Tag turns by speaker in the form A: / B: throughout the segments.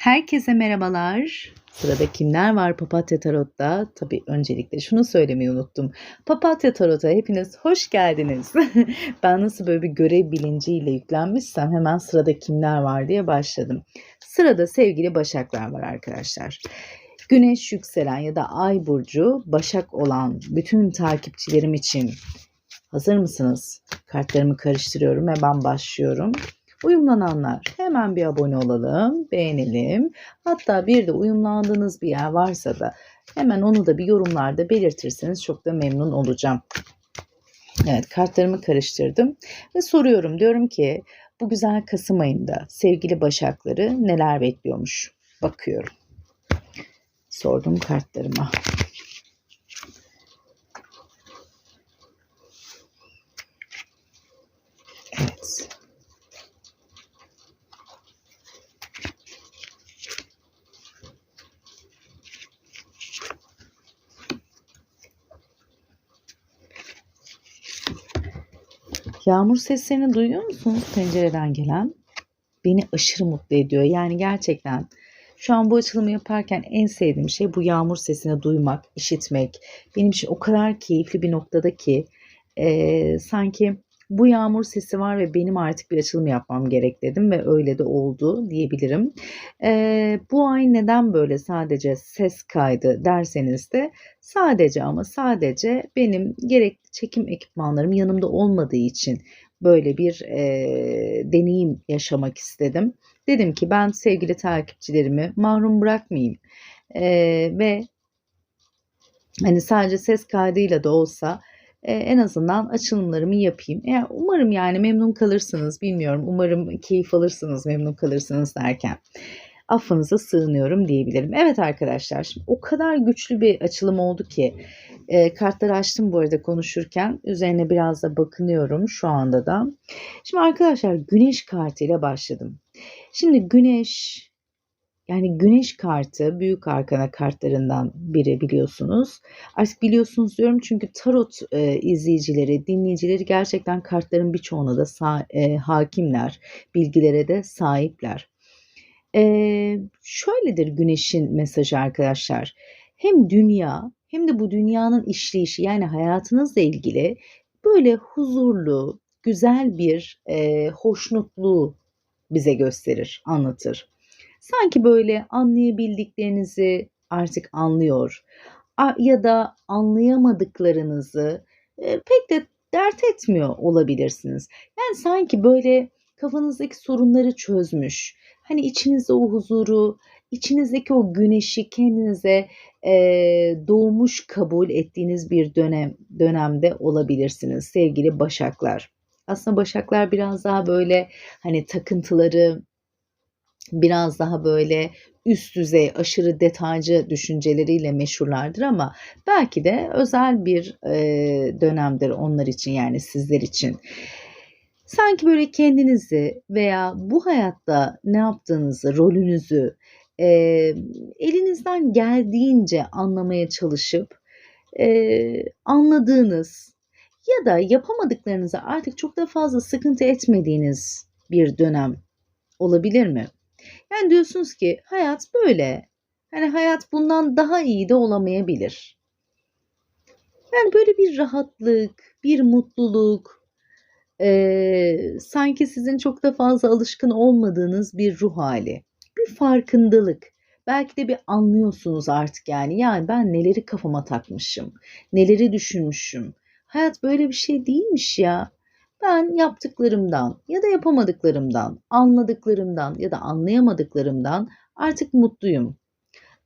A: Herkese merhabalar. Sırada kimler var Papatya Tarot'ta? Tabii öncelikle şunu söylemeyi unuttum. Papatya Tarot'a hepiniz hoş geldiniz. ben nasıl böyle bir görev bilinciyle yüklenmişsem hemen sırada kimler var diye başladım. Sırada sevgili Başaklar var arkadaşlar. Güneş yükselen ya da Ay burcu Başak olan bütün takipçilerim için hazır mısınız? Kartlarımı karıştırıyorum ve ben başlıyorum. Uyumlananlar hemen bir abone olalım, beğenelim. Hatta bir de uyumlandığınız bir yer varsa da hemen onu da bir yorumlarda belirtirseniz çok da memnun olacağım. Evet kartlarımı karıştırdım ve soruyorum diyorum ki bu güzel Kasım ayında sevgili Başakları neler bekliyormuş? Bakıyorum. Sordum kartlarıma. Yağmur seslerini duyuyor musunuz pencereden gelen? Beni aşırı mutlu ediyor. Yani gerçekten şu an bu açılımı yaparken en sevdiğim şey bu yağmur sesini duymak, işitmek. Benim için o kadar keyifli bir noktada ki e, sanki bu yağmur sesi var ve benim artık bir açılım yapmam gerek dedim ve öyle de oldu diyebilirim. Ee, bu ay neden böyle sadece ses kaydı derseniz de sadece ama sadece benim gerekli çekim ekipmanlarım yanımda olmadığı için böyle bir e, deneyim yaşamak istedim. Dedim ki ben sevgili takipçilerimi mahrum bırakmayayım e, ve hani sadece ses kaydıyla da olsa e, en azından açılımlarımı yapayım. E, umarım yani memnun kalırsınız bilmiyorum. Umarım keyif alırsınız memnun kalırsınız derken. Affınıza sığınıyorum diyebilirim. Evet arkadaşlar şimdi o kadar güçlü bir açılım oldu ki e, kartları açtım bu arada konuşurken. Üzerine biraz da bakınıyorum şu anda da. Şimdi arkadaşlar güneş kartıyla başladım. Şimdi güneş yani güneş kartı büyük arkana kartlarından biri biliyorsunuz. Artık biliyorsunuz diyorum çünkü tarot e, izleyicileri, dinleyicileri gerçekten kartların birçoğuna da sa- e, hakimler, bilgilere de sahipler. E, şöyledir güneşin mesajı arkadaşlar. Hem dünya hem de bu dünyanın işleyişi yani hayatınızla ilgili böyle huzurlu, güzel bir e, hoşnutluğu bize gösterir, anlatır sanki böyle anlayabildiklerinizi artık anlıyor ya da anlayamadıklarınızı e, pek de dert etmiyor olabilirsiniz. Yani sanki böyle kafanızdaki sorunları çözmüş. Hani içinizde o huzuru, içinizdeki o güneşi kendinize e, doğmuş kabul ettiğiniz bir dönem dönemde olabilirsiniz sevgili Başaklar. Aslında Başaklar biraz daha böyle hani takıntıları, biraz daha böyle üst düzey, aşırı detaycı düşünceleriyle meşhurlardır ama belki de özel bir e, dönemdir onlar için yani sizler için. Sanki böyle kendinizi veya bu hayatta ne yaptığınızı, rolünüzü e, elinizden geldiğince anlamaya çalışıp e, anladığınız ya da yapamadıklarınızı artık çok da fazla sıkıntı etmediğiniz bir dönem olabilir mi? Yani diyorsunuz ki hayat böyle. Hani hayat bundan daha iyi de olamayabilir. Yani böyle bir rahatlık, bir mutluluk, e, sanki sizin çok da fazla alışkın olmadığınız bir ruh hali, bir farkındalık. Belki de bir anlıyorsunuz artık yani. Yani ben neleri kafama takmışım, neleri düşünmüşüm. Hayat böyle bir şey değilmiş ya. Ben yaptıklarımdan ya da yapamadıklarımdan, anladıklarımdan ya da anlayamadıklarımdan artık mutluyum.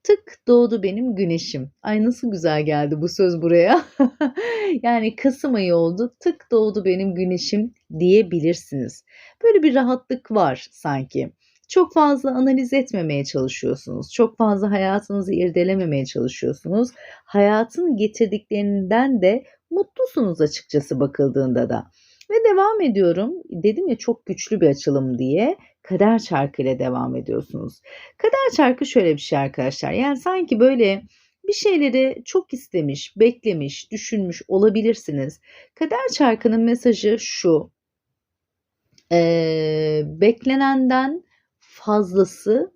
A: Tık doğdu benim güneşim. Ay nasıl güzel geldi bu söz buraya. yani Kasım ayı oldu. Tık doğdu benim güneşim diyebilirsiniz. Böyle bir rahatlık var sanki. Çok fazla analiz etmemeye çalışıyorsunuz. Çok fazla hayatınızı irdelememeye çalışıyorsunuz. Hayatın getirdiklerinden de mutlusunuz açıkçası bakıldığında da. Ve devam ediyorum. Dedim ya çok güçlü bir açılım diye. Kader çarkı ile devam ediyorsunuz. Kader çarkı şöyle bir şey arkadaşlar. Yani sanki böyle bir şeyleri çok istemiş, beklemiş, düşünmüş olabilirsiniz. Kader çarkının mesajı şu. Ee, beklenenden fazlası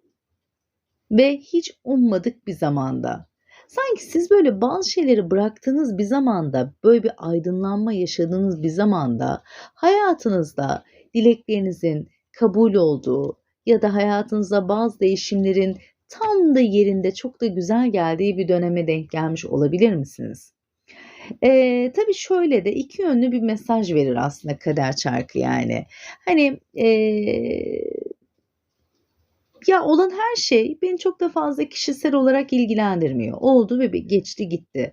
A: ve hiç ummadık bir zamanda. Sanki siz böyle bazı şeyleri bıraktığınız bir zamanda, böyle bir aydınlanma yaşadığınız bir zamanda hayatınızda dileklerinizin kabul olduğu ya da hayatınızda bazı değişimlerin tam da yerinde çok da güzel geldiği bir döneme denk gelmiş olabilir misiniz? Eee, tabii şöyle de iki yönlü bir mesaj verir aslında kader çarkı yani. Hani, eee ya olan her şey beni çok da fazla kişisel olarak ilgilendirmiyor. Oldu ve geçti gitti.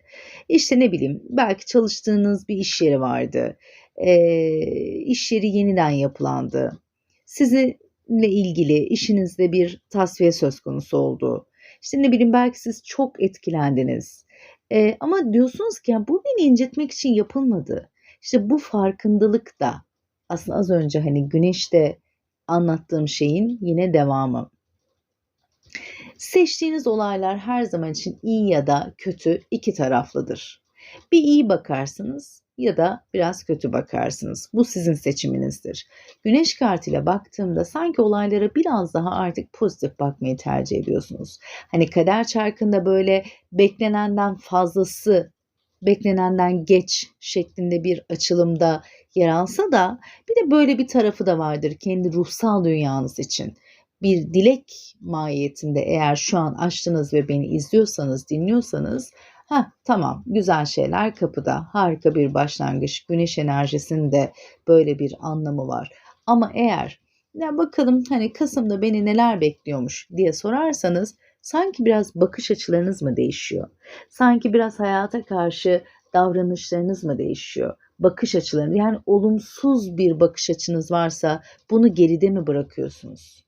A: İşte ne bileyim belki çalıştığınız bir iş yeri vardı. Eee, iş yeri yeniden yapılandı. Sizinle ilgili işinizde bir tasfiye söz konusu oldu. İşte ne bileyim belki siz çok etkilendiniz. Eee, ama diyorsunuz ki ya bu beni incitmek için yapılmadı. İşte bu farkındalık da aslında az önce hani güneşte anlattığım şeyin yine devamı. Seçtiğiniz olaylar her zaman için iyi ya da kötü iki taraflıdır. Bir iyi bakarsınız ya da biraz kötü bakarsınız. Bu sizin seçiminizdir. Güneş kartıyla baktığımda sanki olaylara biraz daha artık pozitif bakmayı tercih ediyorsunuz. Hani kader çarkında böyle beklenenden fazlası, beklenenden geç şeklinde bir açılımda yer alsa da bir de böyle bir tarafı da vardır kendi ruhsal dünyanız için bir dilek mahiyetinde eğer şu an açtınız ve beni izliyorsanız, dinliyorsanız ha tamam güzel şeyler kapıda. Harika bir başlangıç. Güneş enerjisinde böyle bir anlamı var. Ama eğer ya bakalım hani Kasım'da beni neler bekliyormuş diye sorarsanız sanki biraz bakış açılarınız mı değişiyor? Sanki biraz hayata karşı davranışlarınız mı değişiyor? Bakış açılarınız yani olumsuz bir bakış açınız varsa bunu geride mi bırakıyorsunuz?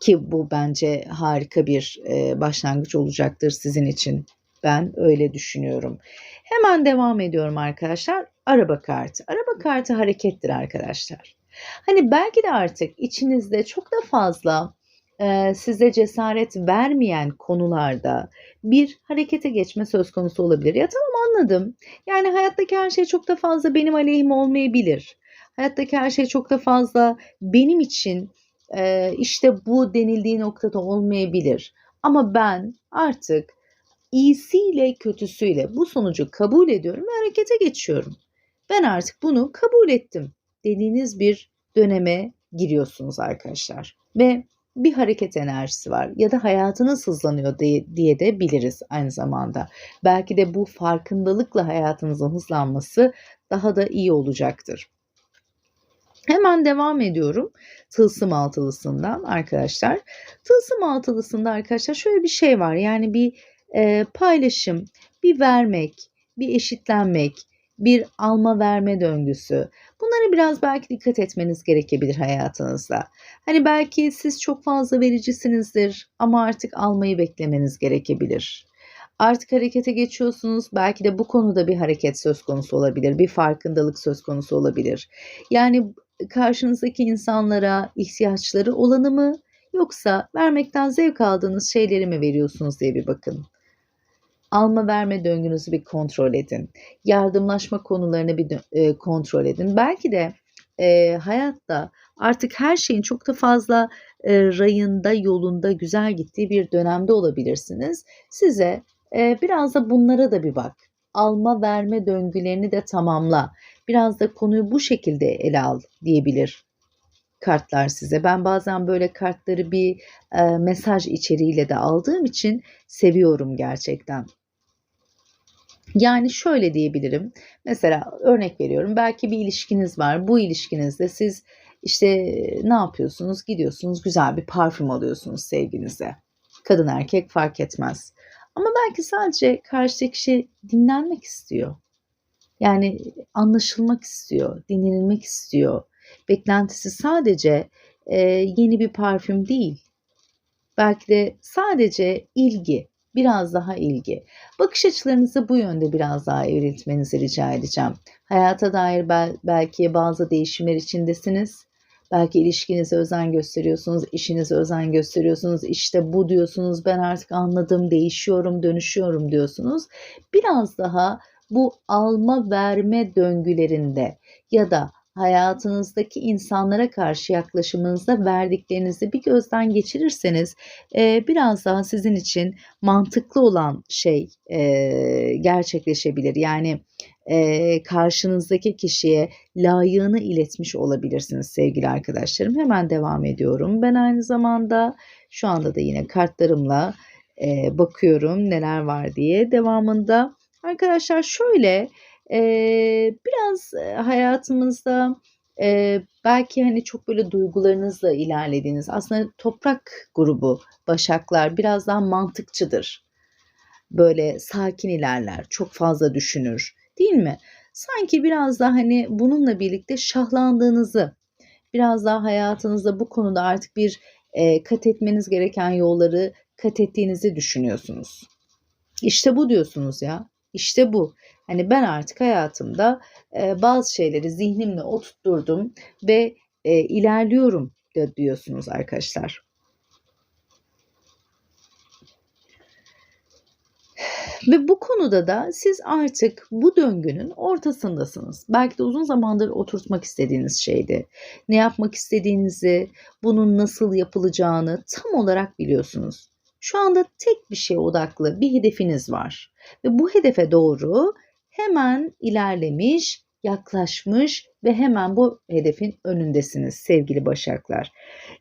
A: Ki bu bence harika bir e, başlangıç olacaktır sizin için. Ben öyle düşünüyorum. Hemen devam ediyorum arkadaşlar. Araba kartı. Araba kartı harekettir arkadaşlar. Hani belki de artık içinizde çok da fazla e, size cesaret vermeyen konularda bir harekete geçme söz konusu olabilir. Ya tamam anladım. Yani hayattaki her şey çok da fazla benim aleyhim olmayabilir. Hayattaki her şey çok da fazla benim için e, işte bu denildiği noktada olmayabilir. Ama ben artık iyisiyle kötüsüyle bu sonucu kabul ediyorum ve harekete geçiyorum. Ben artık bunu kabul ettim dediğiniz bir döneme giriyorsunuz arkadaşlar. Ve bir hareket enerjisi var ya da hayatınız hızlanıyor diye, diye de biliriz aynı zamanda. Belki de bu farkındalıkla hayatınızın hızlanması daha da iyi olacaktır. Hemen devam ediyorum. Tılsım altılısından arkadaşlar. Tılsım altılısında arkadaşlar şöyle bir şey var. Yani bir e, paylaşım, bir vermek, bir eşitlenmek, bir alma verme döngüsü. Bunlara biraz belki dikkat etmeniz gerekebilir hayatınızda. Hani belki siz çok fazla vericisinizdir ama artık almayı beklemeniz gerekebilir. Artık harekete geçiyorsunuz. Belki de bu konuda bir hareket söz konusu olabilir. Bir farkındalık söz konusu olabilir. Yani karşınızdaki insanlara ihtiyaçları olanı mı yoksa vermekten zevk aldığınız şeyleri mi veriyorsunuz diye bir bakın. Alma verme döngünüzü bir kontrol edin. Yardımlaşma konularını bir e, kontrol edin. Belki de e, hayatta artık her şeyin çok da fazla e, rayında, yolunda, güzel gittiği bir dönemde olabilirsiniz. Size e, biraz da bunlara da bir bak. Alma verme döngülerini de tamamla. Biraz da konuyu bu şekilde ele al diyebilir kartlar size. Ben bazen böyle kartları bir e, mesaj içeriğiyle de aldığım için seviyorum gerçekten. Yani şöyle diyebilirim. Mesela örnek veriyorum. Belki bir ilişkiniz var. Bu ilişkinizde siz işte ne yapıyorsunuz? Gidiyorsunuz güzel bir parfüm alıyorsunuz sevginize. Kadın erkek fark etmez. Ama belki sadece karşıdaki kişi dinlenmek istiyor. Yani anlaşılmak istiyor, dinlenilmek istiyor. Beklentisi sadece e, yeni bir parfüm değil. Belki de sadece ilgi, biraz daha ilgi. Bakış açılarınızı bu yönde biraz daha evriltmenizi rica edeceğim. Hayata dair bel- belki bazı değişimler içindesiniz. Belki ilişkinize özen gösteriyorsunuz, işinize özen gösteriyorsunuz. İşte bu diyorsunuz, ben artık anladım, değişiyorum, dönüşüyorum diyorsunuz. Biraz daha bu alma verme döngülerinde ya da hayatınızdaki insanlara karşı yaklaşımınızda verdiklerinizi bir gözden geçirirseniz e, biraz daha sizin için mantıklı olan şey e, gerçekleşebilir. Yani e, karşınızdaki kişiye layığını iletmiş olabilirsiniz sevgili arkadaşlarım. Hemen devam ediyorum. Ben aynı zamanda şu anda da yine kartlarımla bakıyorum neler var diye. Devamında arkadaşlar şöyle e, biraz hayatımızda e, belki hani çok böyle duygularınızla ilerlediğiniz aslında toprak grubu başaklar biraz daha mantıkçıdır. Böyle sakin ilerler, çok fazla düşünür değil mi? Sanki biraz daha hani bununla birlikte şahlandığınızı, biraz daha hayatınızda bu konuda artık bir e, kat etmeniz gereken yolları kat ettiğinizi düşünüyorsunuz. İşte bu diyorsunuz ya. İşte bu. Hani ben artık hayatımda e, bazı şeyleri zihnimle oturtturdum ve e, ilerliyorum da diyorsunuz arkadaşlar. Ve bu konuda da siz artık bu döngünün ortasındasınız. Belki de uzun zamandır oturtmak istediğiniz şeydi. Ne yapmak istediğinizi, bunun nasıl yapılacağını tam olarak biliyorsunuz. Şu anda tek bir şeye odaklı bir hedefiniz var. Ve bu hedefe doğru hemen ilerlemiş, yaklaşmış ve hemen bu hedefin önündesiniz sevgili başaklar.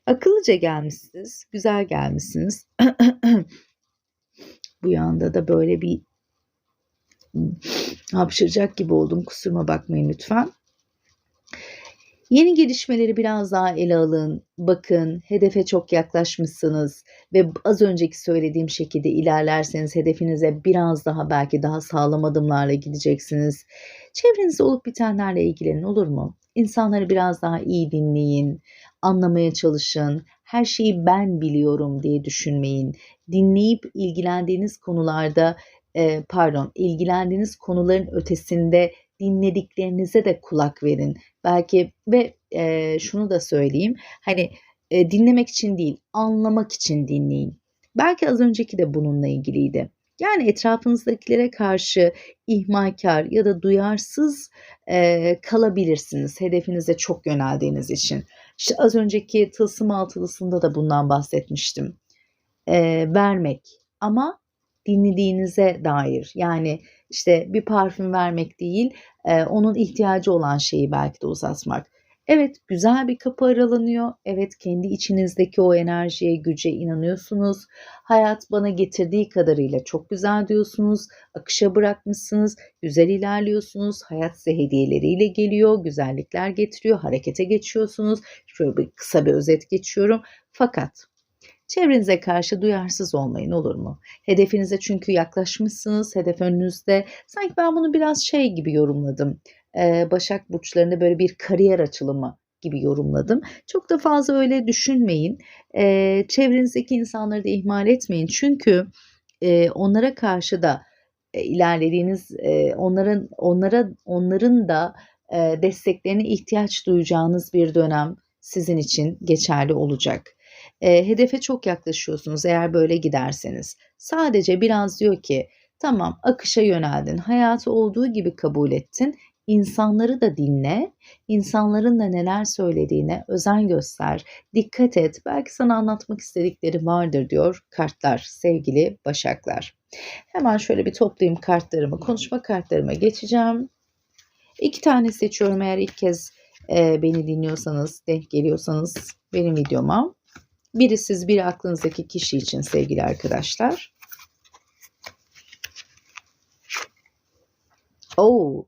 A: Akıllıca gelmişsiniz, güzel gelmişsiniz. bu yanda da böyle bir hapşıracak gibi oldum. Kusuruma bakmayın lütfen. Yeni gelişmeleri biraz daha ele alın, bakın, hedefe çok yaklaşmışsınız ve az önceki söylediğim şekilde ilerlerseniz hedefinize biraz daha belki daha sağlam adımlarla gideceksiniz. Çevrenizde olup bitenlerle ilgilenin olur mu? İnsanları biraz daha iyi dinleyin, anlamaya çalışın. Her şeyi ben biliyorum diye düşünmeyin. Dinleyip ilgilendiğiniz konularda pardon, ilgilendiğiniz konuların ötesinde dinlediklerinize de kulak verin. Belki ve e, şunu da söyleyeyim. Hani e, dinlemek için değil, anlamak için dinleyin. Belki az önceki de bununla ilgiliydi. Yani etrafınızdakilere karşı ihmalkar ya da duyarsız e, kalabilirsiniz hedefinize çok yöneldiğiniz için. İşte az önceki tılsım altılısında da bundan bahsetmiştim. E, vermek ama dinlediğinize dair yani işte bir parfüm vermek değil e, onun ihtiyacı olan şeyi belki de uzatmak. Evet güzel bir kapı aralanıyor. Evet kendi içinizdeki o enerjiye, güce inanıyorsunuz. Hayat bana getirdiği kadarıyla çok güzel diyorsunuz. Akışa bırakmışsınız. Güzel ilerliyorsunuz. Hayat size hediyeleriyle geliyor. Güzellikler getiriyor. Harekete geçiyorsunuz. Şöyle bir kısa bir özet geçiyorum. Fakat Çevrenize karşı duyarsız olmayın olur mu? Hedefinize çünkü yaklaşmışsınız, hedef önünüzde. Sanki ben bunu biraz şey gibi yorumladım. Ee, Başak burçlarında böyle bir kariyer açılımı gibi yorumladım. Çok da fazla öyle düşünmeyin. Ee, çevrenizdeki insanları da ihmal etmeyin. Çünkü e, onlara karşı da e, ilerlediğiniz, e, onların onlara onların da e, desteklerine ihtiyaç duyacağınız bir dönem sizin için geçerli olacak. E, hedefe çok yaklaşıyorsunuz eğer böyle giderseniz. Sadece biraz diyor ki tamam akışa yöneldin, hayatı olduğu gibi kabul ettin. İnsanları da dinle, insanların da neler söylediğine özen göster, dikkat et. Belki sana anlatmak istedikleri vardır diyor kartlar sevgili başaklar. Hemen şöyle bir toplayayım kartlarımı, konuşma kartlarıma geçeceğim. İki tane seçiyorum eğer ilk kez beni dinliyorsanız, denk geliyorsanız benim videoma. Biri siz, biri aklınızdaki kişi için sevgili arkadaşlar. Oo.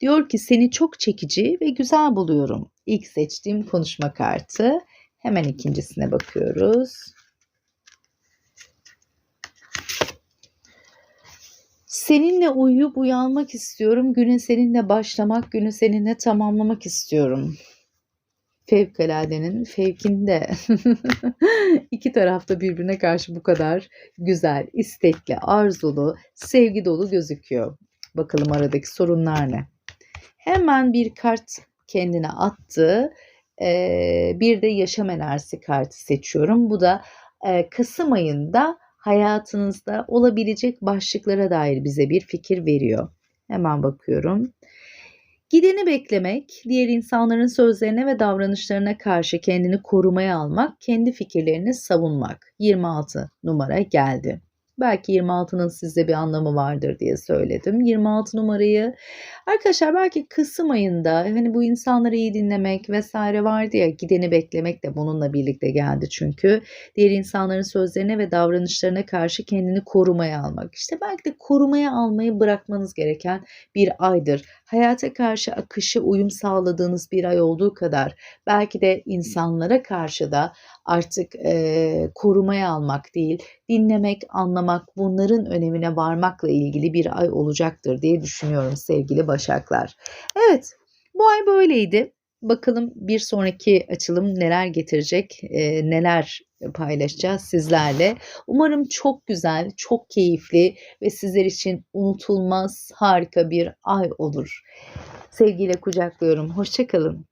A: Diyor ki seni çok çekici ve güzel buluyorum. İlk seçtiğim konuşma kartı. Hemen ikincisine bakıyoruz. Seninle uyuyup uyanmak istiyorum. Güne seninle başlamak, günü seninle tamamlamak istiyorum fevkaladenin fevkinde. İki tarafta birbirine karşı bu kadar güzel, istekli, arzulu, sevgi dolu gözüküyor. Bakalım aradaki sorunlar ne? Hemen bir kart kendine attı. Ee, bir de yaşam enerjisi kartı seçiyorum. Bu da e, Kasım ayında hayatınızda olabilecek başlıklara dair bize bir fikir veriyor. Hemen bakıyorum. Gideni beklemek, diğer insanların sözlerine ve davranışlarına karşı kendini korumaya almak, kendi fikirlerini savunmak. 26 numara geldi. Belki 26'nın sizde bir anlamı vardır diye söyledim. 26 numarayı arkadaşlar belki Kasım ayında hani bu insanları iyi dinlemek vesaire vardı ya gideni beklemek de bununla birlikte geldi çünkü. Diğer insanların sözlerine ve davranışlarına karşı kendini korumaya almak. İşte belki de korumaya almayı bırakmanız gereken bir aydır. Hayata karşı akışı uyum sağladığınız bir ay olduğu kadar belki de insanlara karşı da artık eee, korumaya almak değil, dinlemek, anlamak, bunların önemine varmakla ilgili bir ay olacaktır diye düşünüyorum sevgili Başaklar. Evet, bu ay böyleydi. Bakalım bir sonraki açılım neler getirecek, eee, neler paylaşacağız sizlerle. Umarım çok güzel, çok keyifli ve sizler için unutulmaz harika bir ay olur. Sevgiyle kucaklıyorum. Hoşçakalın.